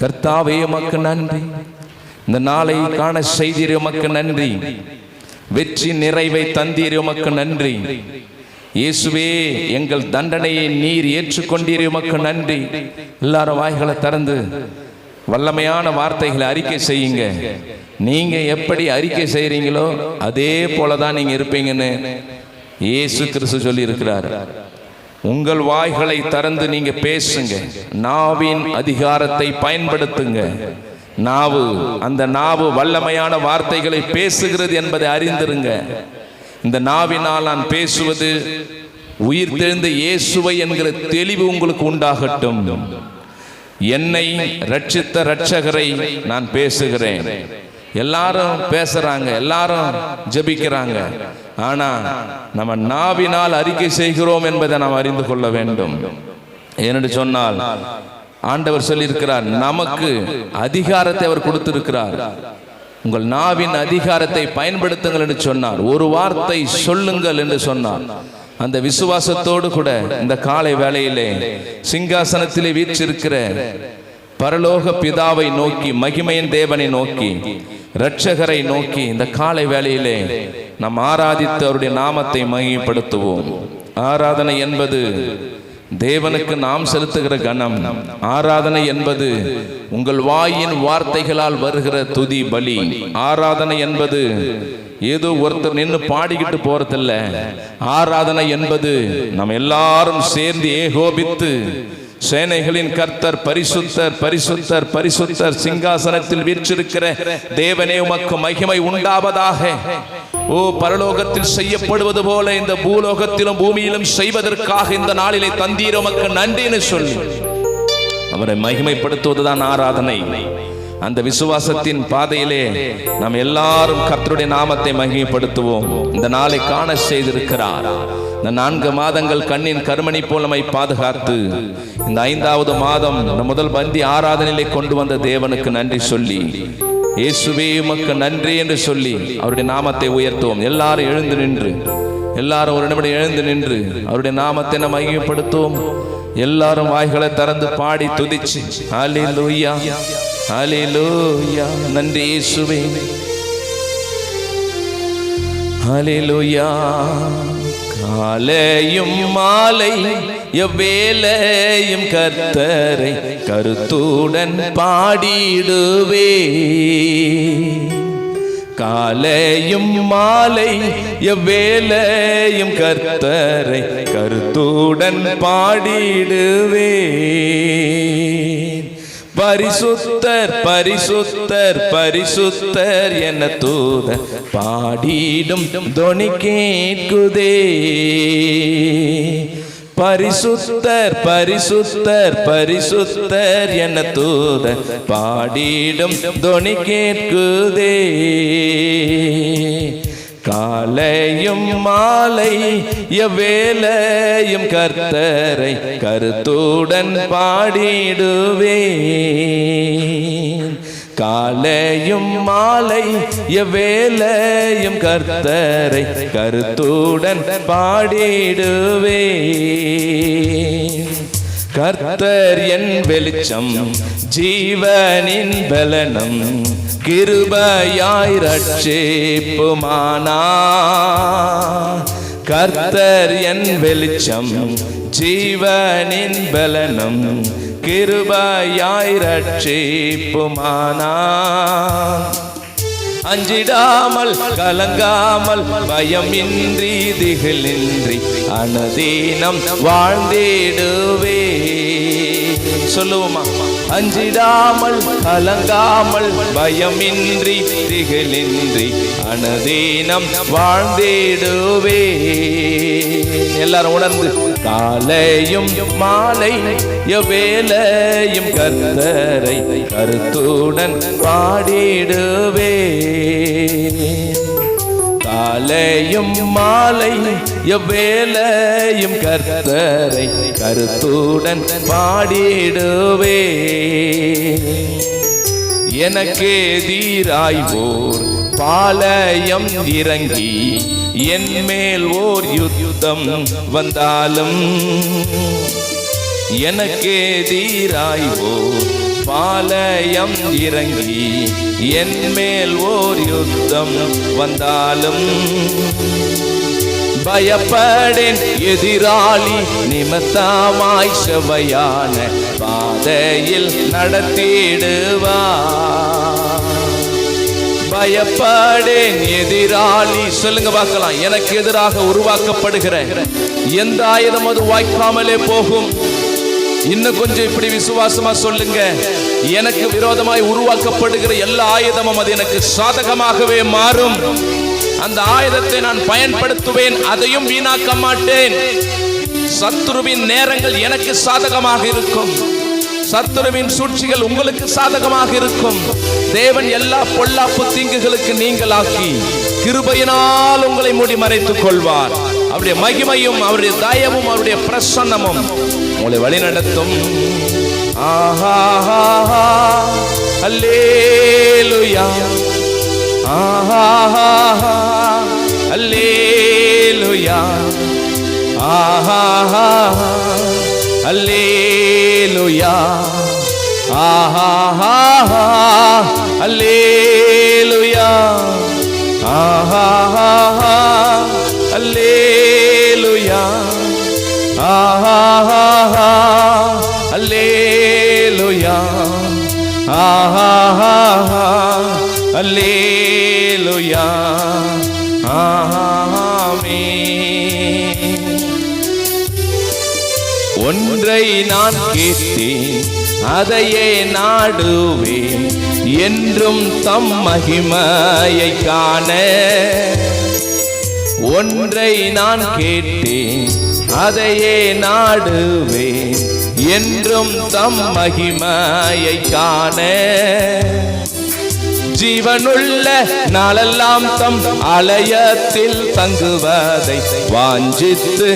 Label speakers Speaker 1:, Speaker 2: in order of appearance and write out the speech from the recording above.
Speaker 1: கர்த்தாவே உமக்கு நன்றி. இந்த நாளை காண செய்தீர் உமக்கு நன்றி. வெற்றி நிறைவை தந்தீர் உமக்கு நன்றி. இயேசுவே எங்கள் தண்டனையை நீர் ஏற்றுக்கொண்டீர் உமக்கு நன்றி. எல்லாரும் வாய்களை திறந்து வல்லமையான வார்த்தைகளை அறிக்கை செய்யுங்க. நீங்க எப்படி அறிக்கை செய்கிறீங்களோ அதே போல தான் நீங்க இருப்பீங்கன்னு இயேசு கிறிஸ்து சொல்லி இருக்கிறார் உங்கள் வாய்களை திறந்து நீங்க பேசுங்க. நாவின் அதிகாரத்தை பயன்படுத்துங்க. நாவு அந்த நாவு வல்லமையான வார்த்தைகளை பேசுகிறது என்பதை அறிந்திருங்க. இந்த நாவினால் நான் பேசுவது உயிர் தெழுந்த இயேசுவை என்கிற தெளிவு உங்களுக்கு உண்டாகட்டும். என்னை ரட்சித்த ரட்சகரை நான் பேசுகிறேன். எல்லாரும் பேசுறாங்க எல்லாரும் ஜெபிக்கிறாங்க. ஆனா நம்ம நாவினால் அறிக்கை செய்கிறோம் என்பதை நாம் அறிந்து கொள்ள வேண்டும். ஏனென்று சொன்னால் ஆண்டவர் சொல்லியிருக்கிறார் நமக்கு அதிகாரத்தை அவர் கொடுத்திருக்கிறார். உங்கள் நாவின் அதிகாரத்தை பயன்படுத்துங்கள் என்று சொன்னார். ஒரு வார்த்தை சொல்லுங்கள் என்று சொன்னார். அந்த விசுவாசத்தோடு கூட இந்த காலை வேளையிலே சிங்காசனத்திலே வீற்றிருக்கிற பரலோக பிதாவை நோக்கி மகிமையின் தேவனை நோக்கி இரட்சகரை நோக்கி இந்த காலை வேளையிலே நாம் ஆராதித்து அவருடைய நாமத்தை மகிமைப்படுத்துவோம். ஆராதனை என்பது தேவனுக்கு நாம் செலுத்துகிற கணம் ஆராதனை என்பது உங்கள் வாயின் வார்த்தைகளால் வருகிற துதி பலி. ஆராதனை என்பது ஏதோ ஒருத்தர் நின்று பாடிக்கிட்டு போறதில்ல. ஆராதனை என்பது நம்ம எல்லாரும் சேர்ந்து ஏகோபித்து சேனைகளின் கர்த்தர் பரிசுத்தர் பரிசுத்தர் பரிசுத்தர் சிங்காசனத்தில் வீற்றிருக்கிற தேவனே உமக்கு மகிமை உண்டாவதாக. ஓ பரலோகத்தில் செய்யப்படுவது போல இந்த பூலோகத்திலும் பூமியிலும் செய்வதற்காக இந்த நாளிலே தந்தீர் உமக்கு நன்றின்னு சொல்லி. அவரை மகிமைப்படுத்துவதுதான் ஆராதனை. அந்த விசுவாசத்தின் பாதையிலே நாம் எல்லாரும் கர்த்தருடைய நாமத்தை மகிமைப்படுத்துவோம். இந்த நாளை காண செய்திருக்கிறார். இந்த நான்கு மாதங்கள் கண்ணின் கருமணி போல் நம்மை பாதுகாத்து இந்த ஐந்தாவது மாதம் இந்த முதல் பந்தி ஆராதனையிலே கொண்டு வந்த தேவனுக்கு நன்றி சொல்லி இயேசுவே உமக்கு நன்றி என்று சொல்லி அவருடைய நாமத்தை உயர்த்துவோம். எல்லாரும் எழுந்து நின்று எல்லாரும் ஒரு நிமிடம் எழுந்து நின்று அவருடைய நாமத்தை நம்ம மகிமைப்படுத்துவோம். எல்லாரும் வாய்களை திறந்து பாடி துதிச்சு ஹalleluya. ஹalleluya நன்றி இயேசுவே. ஹalleluya காலையும் மாலை எவ்வேலையும் கர்த்தரை கருத்துடன் பாடிடுவே. காலையும் மாலை எவ்வேலையும் கர்த்தரை கருத்துடன் பாடிடுவே. பரிசுத்தர் பரிசுத்தர் பரிசுத்தர் என தூத பாடிடும் தொனி கேட்குதே. பரிசுத்தர் பரிசுத்தர் பரிசுத்தர் என தூத பாடிடும் தொனி கேட்குதே. காலையும் மாலை எவ்வேலையும் கர்த்தரை கருத்துடன் பாடிடுவே காலையும் மாலை எவ்வேலையும் கர்த்தரை கருத்துடன் பாடிடுவே கர்த்தர் என் வெளிச்சம் ஜீவனின் பலனம் கிருபையாய் ரட்சிப்புமானா. கர்த்தர் என் வெளிச்சம் ஜீவனின் பலனம் கிருபையாய் ரட்சிப்புமானா. அஞ்சிடாமல் கலங்காமல் பயமின்றி திகிலின்றி அனதீனம் வாழ்ந்திடுவே. சொல்லுவோமா? அஞ்சிடாமல் கலங்காமல் பயமின்றி திகழின்றி அனதீனம் வாழ்ந்திடுவே. எல்லாரும் உணர்ந்து காலையும் மாலை எவ்வேலையும் கர்த்தரை கருத்துடன் பாடிடுவே. காலையும் மாலை எவ்வேலையும் கர்த்தரை கருத்துடன் பாடிடுவே. எனக்கு தீராய்வோர் பாளையம் இறங்கி என் மேல் ஓர் யுத்தம் வந்தாலும் எனக்கு தீராய்வோர் பாலயம் இறங்கி என் மேல் ஓர் யுத்தம் வந்தாலும் பயப்படேன் எதிராளி நிமித்தமாய் செவையான பாதையில் நடத்திடுவா. பயப்படேன் எதிராளி சொல்லுங்க பார்க்கலாம். எனக்கு எதிராக உருவாக்கப்படுகிற எந்த ஆயுதம் அது? வாய்க்காமலே போகும். இன்னும் கொஞ்சம் இப்படி விசுவாசமா சொல்லுங்க. எனக்கு விரோதமாய் உருவாக்கப்படுகிற எல்லா ஆயுதமும் அது எனக்கு சாதகமாகவே மாறும். அந்த ஆயுதத்தை நான் பயன்படுத்துவேன் அதையும் வீணாக்க மாட்டேன். சத்துருவின் நேரங்கள் எனக்கு சாதகமாக இருக்கும். சத்துருவின் சூழ்ச்சிகள் உங்களுக்கு சாதகமாக இருக்கும். தேவன் எல்லா பொல்லாப்பு தீங்குகளுக்கு நீங்களாக்கி கிருபையினால் உங்களை மூடி மறைத்துக் கொள்வார். அவருடைய மகிமையும் அவருடைய தயவும் அவருடைய பிரசன்னமும் உங்களை வழிநடத்தும். ஆஹா அல்லேலுயா. ஆஹா அல்லேலுயா. ஆஹா அல்லேலுயா. ஆஹா அல்லேலுயா அல்லேலுயா ஆமென். ஒன்றை நான் கேட்டேன் அதையே நாடுவேன் என்றும் தம் மகிமையை காண. ஒன்றை நான் கேட்டேன் அதையே நாடுவேன் என்றும் தம் மகிமையை காண. ஜீவனுள்ள நாளெல்லாம் தம் ஆலயத்தில் தங்குவதை வாஞ்சித்து